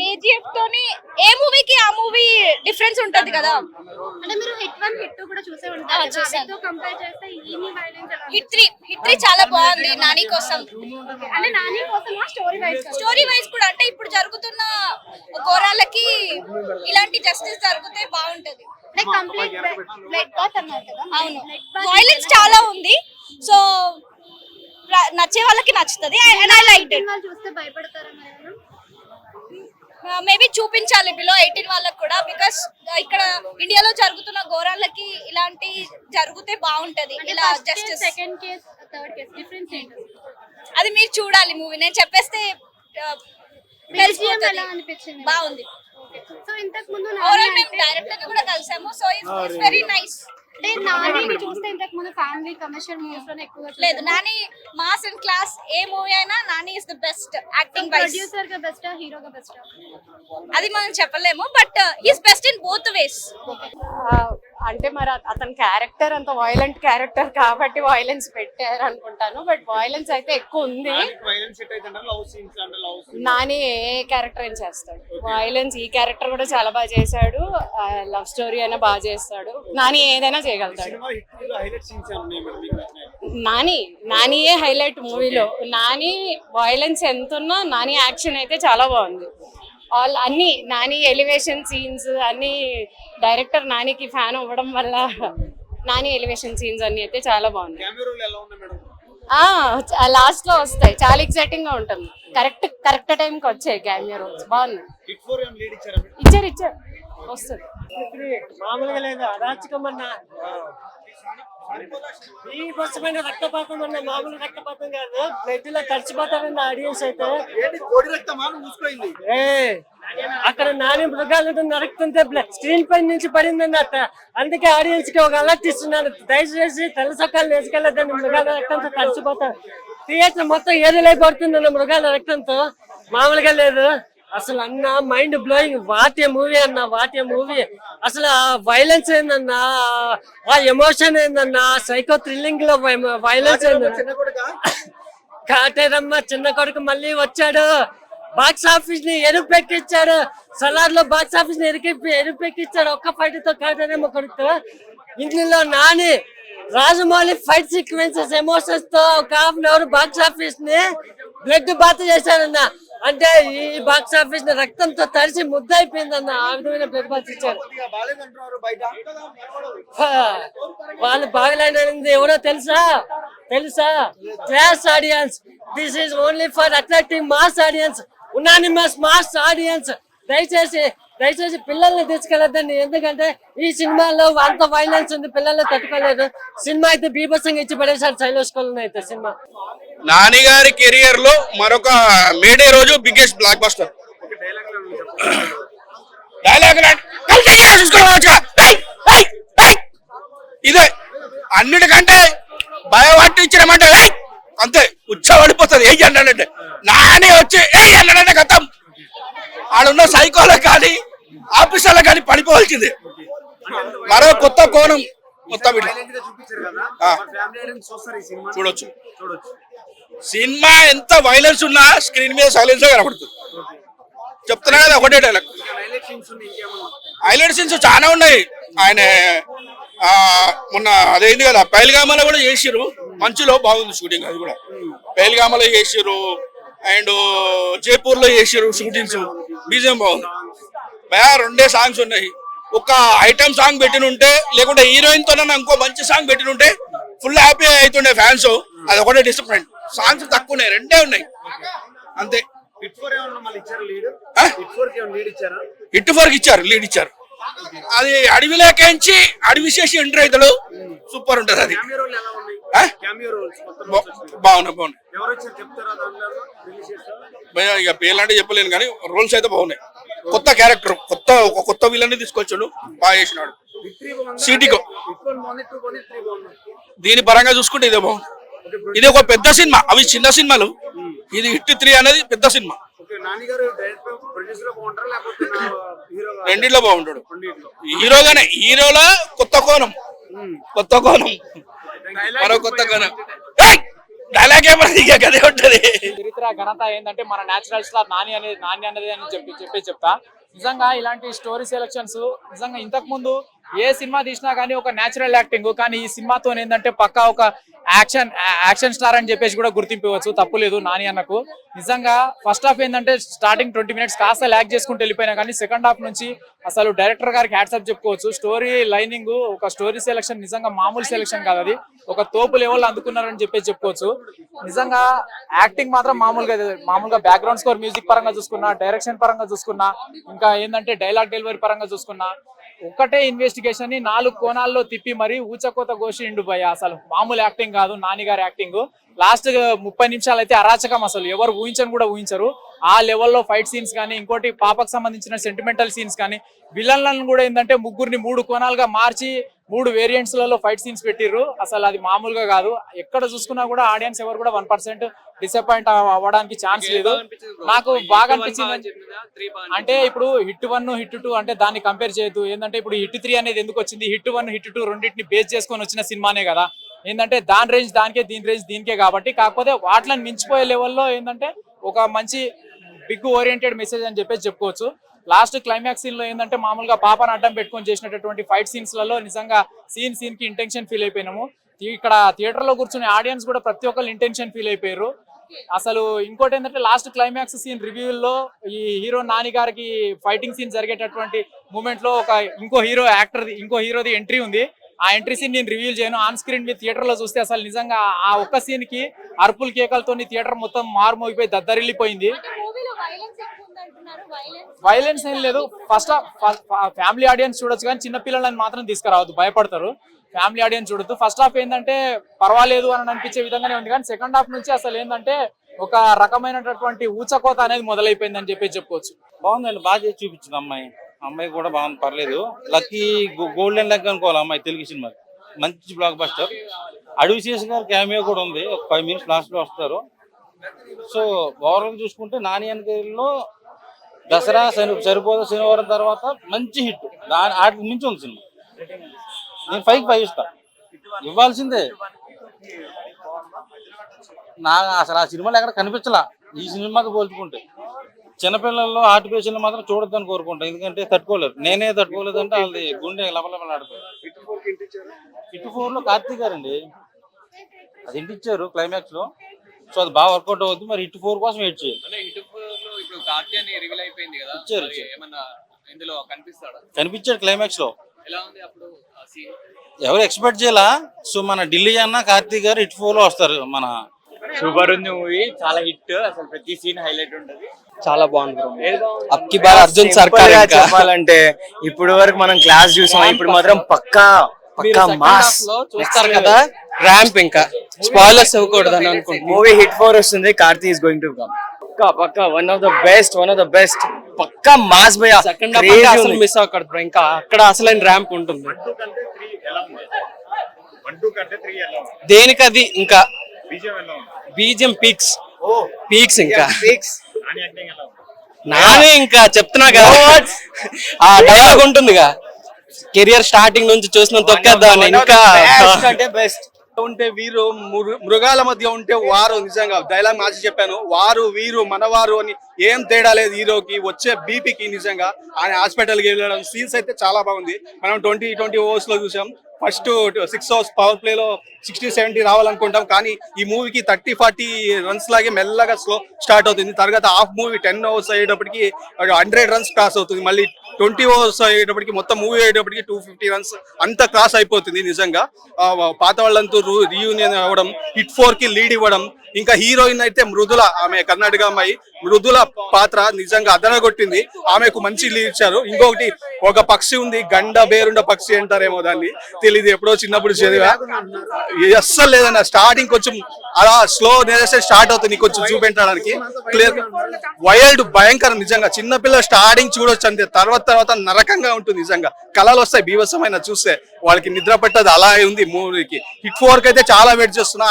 KGF తోని ఏ మూవీకి ఆ మూవీ డిఫరెన్స్ ఉంటది కదా. అంటే మీరు హిట్ వన్ హిట్ టూ కూడా చూసే ఉంటారు చూసాను. కంపేర్ చేస్తే violence hit three hit three చాలా బాగుంది నాని కోసం? అంటే నాని కోసమా స్టోరీ వైజ్ స్టోరీ వైజ్ కూడా అంటే ఇప్పుడు జరుగుతున్న ఘోరాలకి ఇలాంటి జస్టిస్ జరిగితే బాగుంటది. అంటే కంప్లీట్ బ్లడ్ బాత్ అన్నారు కదా. అవును. వైలెన్స్ చాలా ఉంది. సో నచ్చే వాళ్ళకి నచ్చుతుంది. అండ్ ఐ లైక్ ఇట్ చూస్తే భయపడతారా? మేబీ చూపించాలి బిలో ఎయిటీన్ వాళ్ళకి కూడా బికాస్ ఇక్కడ ఇండియాలో జరుగుతున్న ఘోరాలకి ఇలాంటి జరిగితే బాగుంటది. ఇలా justice second case third case difference ఏంటి? అది మీరు చూడాలి మూవీ నేను చెప్పేస్తే అనిపించింది? బాగుంది. సో ఇంతకు ముందు డైరెక్టర్ కూడా కలిసాము. సో ఇట్స్ వెరీ నైస్ అంటే నాని చూస్తే ఇంతకు ముందు ఫ్యామిలీ కమర్షియల్ మూవీస్లోనే ఎక్కువగా లేదు Nani mass and class a movie అయినా Nani is the best acting vice ప్రొడ్యూసర్గా బెస్ట్ హీరోగా బెస్ట్ అది మనం చెప్పలేము but is best in both ways అంటే మరి అత- అతని క్యారెక్టర్ అంత వైలెంట్ క్యారెక్టర్ కాబట్టి వైలెన్స్ పెట్టారు అనుకుంటాను బట్ వైలెన్స్ అయితే ఎక్కువ ఉంది. నాని ఏ క్యారెక్టర్ అయినా చేస్తాడు. వైలెన్స్ ఈ క్యారెక్టర్ కూడా చాలా బాగా చేశాడు. లవ్ స్టోరీ అయినా బాగా చేస్తాడు. నాని ఏదైనా చేయగలుగుతాడు. నాని నానియే హైలైట్ మూవీలో. నాని వైలెన్స్ ఎంత ఉన్నా నాని యాక్షన్ అయితే చాలా బాగుంది. ఆల్ అన్ని నాని ఎలివేషన్ సీన్స్ అన్ని డైరెక్టర్ నానికి ఫ్యాన్ అవ్వడం వల్ల నాని ఎలివేషన్ సీన్స్ అన్ని అయితే చాలా బాగున్నాయి. ఆ లాస్ట్లో వస్తాయి. చాలా ఎక్సైటింగ్గా ఉంటుంది. కరెక్ట్ కరెక్ట్ టైం కి వచ్చాయి క్యామియో రోల్స్ బాగున్నాయి. మేడం? ఇచ్చారు ఇచ్చారు. వస్తుంది. మామూలుగా లేదు అరాచకం అన్న. ఈ బస్సుమైన రక్తపాతం అన్న మామూలు రక్తపాతం కాదు. బ్లడ్లో తడిచిపోతారన్న ఆడియన్స్ అయితే. ఏ అక్కడ నాని మృగాలను నరుకుతుంటే స్క్రీన్ పై నుంచి పడిందండి అట్ట అందుకే ఆడియన్స్కి ఒక అలర్ట్ ఇస్తున్నాను. దయచేసి తెల్ల సొక్కాలు వేసుకెళ్ళదండి మృగాల రక్తంతో తడిచిపోతారు థియేటర్ మొత్తం ఏదిలై పడుతుందన్న మృగాల రక్తంతో. మామూలుగా లేదు. అసలు అన్న mind blowing what a movie అన్న వాట్ ఏ మూవీ అసలు ఆ వైలెన్స్ ఏందన్నా ఆ ఎమోషన్ ఏందన్నా సైకో థ్రిల్లింగ్లో వైలెన్స్ ఏందన్నా. చిన్న కొడుక? కాటేరమ్మ చిన్న కొడుకు మళ్ళీ వచ్చాడు. బాక్స్ ఆఫీస్ని ఎరుపెక్కిచ్చాడు సలార్లో బాక్స్ ఆఫీస్ని ఎరికి ఎరుపెక్కిచ్చాడు ఒక్క ఫైట్తో కాటేరమ్మ కొడుకు. ఇందులో నాని రాజమౌళి ఫైట్ సీక్వెన్సెస్ ఎమోషన్స్తో ఒక హాఫ్ అన్ అవర్ బాక్స్ ఆఫీస్ని బ్లడ్ బాత్ చేశారన్న. అంటే ఈ బాక్స్ ఆఫీస్ రక్తంతో తడిసి ముద్దయిపోయిందన్న ఆ విధమైన బ్లడ్ బాత్ ఇచ్చారు వాళ్ళు బాగలేనది ఎవరో తెలుసా? తెలుసా? Class audience this is only for attracting mass audience unanimous mass audience దయచేసి దయచేసి పిల్లల్ని తీసుకెళ్ళొద్దండి. ఎందుకంటే ఈ సినిమాలో అంత వైలెన్స్ ఉంది పిల్లల్ని తట్టుకోలేదు. సినిమా అయితే బీభత్సంగా ఇచ్చి పడేసారు శైలేష్ కొలను అయితే సినిమా. నాని గారి కెరియర్లో మరొక మేడే రోజు బిగ్గెస్ట్ బ్లాక్ బస్టర్ డైలాగ్ ఇదే అన్నిటికంటే భయపట్టి ఇచ్చినామంటే "ఏయ్!" అంతే ఉచ్చబడిపోతుంది. ఏం అన్నాడంటే నాని వచ్చి ఏ అన్నాడంటే గతం ఆడున్న సైకోలో కానీ ఆఫీసర్లకు కానీ పడిపోవాల్సిందే. మరో కొత్త కోణం మొత్తం ఇట్లా చూడొచ్చు. సినిమా ఎంత వైలెన్స్ ఉన్నా స్క్రీన్ మీద సైలెన్స్ కనబడుతుంది చెప్తున్నా కదా ఒకటే డైలాగ్ హైలైట్ సీన్స్ చాలా ఉన్నాయి ఆయన మొన్న అదైంది కదా పైల్గామలో కూడా చేసిర్రు. మంచులో బాగుంది షూటింగ్ అది కూడా. పైల్గామలో చేసిర్రు. అండ్ జైపూర్లో చేసిర్రు షూటింగ్స్ బీజం బాగుంది. భయా రెండే సాంగ్స్ ఉన్నాయి. ఒక ఐటమ్ సాంగ్ పెట్టినుంటే లేకుంటే హీరోయిన్తో ఇంకో మంచి సాంగ్ పెట్టినుంటే ఫుల్ హ్యాపీ అవుతుండే ఫ్యాన్స్ అది ఒకటే డిసప్పాయింట్ సాంగ్స్ తక్కువ ఉన్నాయి. రెండే ఉన్నాయి అంతే హిట్ ఫోర్ ఇచ్చారా లీడ్ ఇచ్చారా? అది అడవిలోకించి అడవి చేసి ఎంటర్ అవుతాడు సూపర్ ఉంటది అది. బాగున్నాయి బాగున్నాయి. ఇక పేర్లు అంటే చెప్పలేను కానీ రోల్స్ అయితే బాగున్నాయి. కొత్త క్యారెక్టర్ కొత్త ఒక కొత్త విలన్ తీసుకొచ్చాడు బాగా చేసినాడు. సిటీకో దీని పరంగా చూసుకుంటే ఇదే బాగుంది. ఇది ఒక పెద్ద సినిమా. అవి చిన్న సినిమాలు. ఇది హిట్ త్రీ అనేది పెద్ద సినిమా. రెండిట్లో బాగుంటాడు. హీరోగానే హీరోలో కొత్త కోణం. కొత్త కోణం. మరో కొత్త కోణం! డైలాగ్ ఏమన్నా ఇక గదే ఉంటది. చరిత్ర ఘనత ఏంటంటే మన నేచురల్ స్టార్ నాని అనేది నాని అనేది అని చెప్పి చెప్పి చెప్తా. నిజంగా ఇలాంటి స్టోరీ సెలక్షన్స్ నిజంగా ఇంతకు ముందు ఏ సినిమా తీసినా కానీ ఒక నేచురల్ యాక్టింగ్ కానీ ఈ సినిమాతో ఏంటంటే పక్కా ఒక యాక్షన్ యాక్షన్ స్టార్ అని చెప్పేసి కూడా గుర్తింపవచ్చు తప్పు లేదు నాని అన్నకు. నిజంగా ఫస్ట్ హాఫ్ ఏంటంటే స్టార్టింగ్ ట్వంటీ మినిట్స్ కాస్త ల్యాక్ చేసుకుంటూ వెళ్ళిపోయినా కానీ సెకండ్ హాఫ్ నుంచి అసలు డైరెక్టర్ గారికి హ్యాట్సప్ చెప్పుకోవచ్చు. స్టోరీ లైనింగ్ ఒక స్టోరీ సెలక్షన్ నిజంగా మామూలు సెలక్షన్ కాదు అది. ఒక తోపు లెవెల్ అందుకున్నారని చెప్పేసి చెప్పుకోవచ్చు. నిజంగా యాక్టింగ్ మాత్రం మామూలుగా మామూలుగా బ్యాక్గ్రౌండ్ స్కోర్ మ్యూజిక్ పరంగా చూసుకున్నా డైరెక్షన్ పరంగా చూసుకున్నా ఇంకా ఏంటంటే డైలాగ్ డెలివరీ పరంగా చూసుకున్నా ఒకటే ఇన్వెస్టిగేషన్ని నాలుగు కోణాల్లో తిప్పి మరి ఊచకోత గోషిండు భయ అసలు మామూలు యాక్టింగ్ కాదు నాని గారి యాక్టింగ్ లాస్ట్ ముప్పై నిమిషాలు అయితే అరాచకం అసలు. ఎవరు ఊహించని కూడా ఊహించరు. ఆ లెవెల్లో ఫైట్ సీన్స్ కానీ ఇంకోటి పాపకు సంబంధించిన సెంటిమెంటల్ సీన్స్ కానీ విలన్లను కూడా ఏంటంటే ముగ్గురిని మూడు కోణాలుగా మార్చి మూడు వేరియంట్స్లలో ఫైట్ సీన్స్ పెట్టిర్రు. అసలు అది మామూలుగా కాదు. ఎక్కడ చూసుకున్నా కూడా ఆడియన్స్ ఎవరు కూడా వన్ పర్సెంట్ డిసప్పాయింట్ అవ్వడానికి ఛాన్స్ లేదు. నాకు బాగా అనిపించింది అంటే ఇప్పుడు హిట్ వన్ హిట్ టూ అంటే దాన్ని కంపేర్ చేయొద్దు. ఏంటంటే ఇప్పుడు హిట్ త్రీ అనేది ఎందుకు వచ్చింది? హిట్ వన్ హిట్ టూ రెండింటిని బేస్ చేసుకొని వచ్చిన సినిమానే కదా. ఏంటంటే దాని రేంజ్ దానికే దీని రేంజ్ దీనికే కాబట్టి కాకపోతే వాటిని మించిపోయే లెవెల్లో ఏంటంటే ఒక మంచి బిగ్ ఓరియంటెడ్ మెసేజ్ అని చెప్పేసి చెప్పుకోవచ్చు. లాస్ట్ క్లైమాక్స్ సీన్లో ఏంటంటే మామూలుగా పాపను అడ్డం పెట్టుకొని చేసినటువంటి ఫైట్ సీన్స్లలో నిజంగా సీన్ సీన్కి ఇంటెన్షన్ ఫీల్ అయిపోయినాము. ఇక్కడ థియేటర్లో కూర్చునే ఆడియన్స్ కూడా ప్రతి ఒక్కరు ఇంటెన్షన్ ఫీల్ అయిపోయారు. అసలు ఇంకోటి ఏంటంటే లాస్ట్ క్లైమాక్స్ సీన్ రివ్యూల్లో ఈ హీరో నాని గారికి ఫైటింగ్ సీన్ జరిగేటటువంటి మూమెంట్లో ఒక ఇంకో హీరో యాక్టర్ ఇంకో హీరోది ఎంట్రీ ఉంది. ఆ ఎంట్రీ సీన్ నేను రివ్యూ చేయను. ఆన్ స్క్రీన్ మీ థియేటర్లో చూస్తే అసలు నిజంగా ఆ ఒక్క సీన్కి అరుపులు కేకలతో థియేటర్ మొత్తం మారుమోగిపోయి దద్దరిల్లిపోయింది. వైలెన్స్ ఏం లేదు. ఫస్ట్ ఫ్యామిలీ ఆడియన్స్ చూడొచ్చు కానీ చిన్న పిల్లలని మాత్రం తీసుకురావద్దు. భయపడతారు. ఫ్యామిలీ ఆడియన్స్ చూడొద్దు. ఫస్ట్ హాఫ్ ఏంటంటే పర్వాలేదు అని అనిపించే విధంగానే ఉంది కానీ సెకండ్ హాఫ్ నుంచి అసలు ఏంటంటే ఒక రకమైనటువంటి ఊచకోత అనేది మొదలైపోయిందని చెప్పి చెప్పుకోవచ్చు. బాగుందండి. బాగా చూపించింది అమ్మాయి. అమ్మాయి కూడా బాగుంది. పర్లేదు. లక్కీ గోల్డెన్ లెగ్ అనుకోవాలి అమ్మాయి తెలుగు సినిమా. మంచి బ్లాక్ బస్టర్ అడవి శేష్ గారి క్యామియో కూడా ఉంది. ఒక ఫైవ్ మినిట్స్ లాస్ట్లో వస్తారు. సో ఓవరాల్ చూసుకుంటే నాని అన్నలో దసరా శని సరిపోదు శనివారం తర్వాత మంచి హిట్. దాని ఆటికి మించి ఉంది సినిమా. నేను ఫైవ్ ఫైవ్ ఇస్తా. ఇవ్వాల్సిందే. నా అసలు ఆ సినిమాలు ఎక్కడ కనిపించలా. ఈ సినిమాకి పోల్చుకుంటే. చిన్నపిల్లల్లో హార్ట్ పేషెంట్లు మాత్రం చూడొద్దని కోరుకుంటా. ఎందుకంటే తట్టుకోలేరు. నేనే తట్టుకోలేదంటే వాళ్ళది గుండె లబలబలాడుతుంది ఇటు ఫోర్లో కార్తీక్ గారండి. అది ఇంటి ఇచ్చారు క్లైమాక్స్లో. సో అది బాగా వర్కౌట్ అవుతుంది. మరి ఇటు ఫోర్ కోసం వెయిట్ చేయాలి అంటే ఇటు లో ఇప్పుడు కార్తీ అని రివీల్ అయిపోయింది కదా. ఇచ్చారు, మరి ఇచ్చారు. ఏమన్నా ఇందులో కనిపిస్తాడా? కనిపించాడు క్లైమాక్స్లో. ఎలా ఉంది అప్పుడు ఆ సీన్ ఎవరు ఎక్స్పెక్ట్ చేయాలా? సో మన ఢిల్లీ అన్న కార్తీక్ గారు ఇటు ఫోర్లో వస్తారు మన సూపర్ ఉంది మూవీ చాలా హిట్ అసలు ప్రతి సీన్ హైలైట్ ఉంటది. చాలా బాగుంది బార్ అర్జున్ సర్కార్ ఇంకా. చెప్పాలంటే ఇప్పుడు వరకు మనం క్లాస్ చూసాం ఇప్పుడు మాత్రం పక్కా పక్కా మాస్ చూస్తారు కదా ర్యాంప్ ఇంకా. స్పాయిలర్స్ ఇవ్వకూడదు అని అనుకుంటున్నాను మూవీ హిట్ ఫోర్ వస్తుంది Karthi is going to come Pakka Pakka one of the best one of the best Pakka mass భయ సెకండ్ హాఫ్ అసలు మిస్ అవ్వకూడదు bro. ఇంకా అక్కడ అసలైన ర్యాంప్ ఉంటుంది. దేనికి అది ఇంకా బీజియం పీక్స్ పీక్స్ ఇంకా. నానే ఇంకా చెప్తున్నా కదా ఆ డైలాగ్ ఉంటుందిగా. కెరియర్ స్టార్టింగ్ నుంచి చూసిన తొక్కేద్దామని ఇంకా అంటే బెస్ట్ ఉంటే వీరు మృగాల మధ్య ఉంటే వారు నిజంగా డైలాగ్ మార్చి చెప్పాను. వారు వీరు మనవారు అని ఏం తేడా లేదు హీరోకి వచ్చే బీపీకి నిజంగా. ఆయన హాస్పిటల్కి వెళ్ళడం సీన్స్ అయితే చాలా బాగుంది. మనం ట్వంటీ ట్వంటీ ఓవర్స్లో చూసాం. First six overs power play లో సిక్స్టీ సెవెంటీ రావాలనుకుంటాం. కానీ ఈ మూవీకి థర్టీ ఫార్టీ రన్స్ లాగే మెల్లగా స్లో స్టార్ట్ అవుతుంది. తర్వాత హాఫ్ మూవీ టెన్ అవర్స్ అయ్యేటప్పటికి హండ్రెడ్ రన్స్ క్రాస్ అవుతుంది. మళ్ళీ ట్వంటీ అవర్స్ అయ్యేటప్పటికి మొత్తం మూవీ అయ్యేటప్పటికి టూ ఫిఫ్టీ రన్స్ అంత క్రాస్ అయిపోతుంది నిజంగా. పాత వాళ్ళంతా రీయూనియన్ అవ్వడం హిట్ ఫోర్కి లీడ్ ఇవ్వడం ఇంకా హీరోయిన్ అయితే మృదుల ఆమె కర్ణాటక అమ్మాయి. మృదుల పాత్ర నిజంగా అదనగొట్టింది ఆమెకు మంచి లీడ్ ఇచ్చారు. ఇంకొకటి ఒక పక్షి ఉంది గండ బేరుండ పక్షి అంటారేమో దాన్ని. తెలియదు ఎప్పుడో చిన్నప్పుడు చదివా. అస్సలు లేదన్న స్టార్టింగ్ కొంచెం అలా స్లో నేరేషన్ స్టార్ట్ అవుతుంది కొంచెం చూపెట్టడానికి. క్లియర్ వైల్డ్ భయంకరం నిజంగా. చిన్నపిల్ల స్టార్టింగ్ చూడొచ్చు అంతే. తర్వాత తర్వాత నరకంగా ఉంటుంది నిజంగా. కళలు వస్తాయి బీభత్సమైన చూస్తే. వాళ్ళకి నిద్ర పట్టదు అలా ఉంది మూవీకి. హిట్ ఫోర్కి అయితే చాలా వెయిట్ చేస్తున్నా.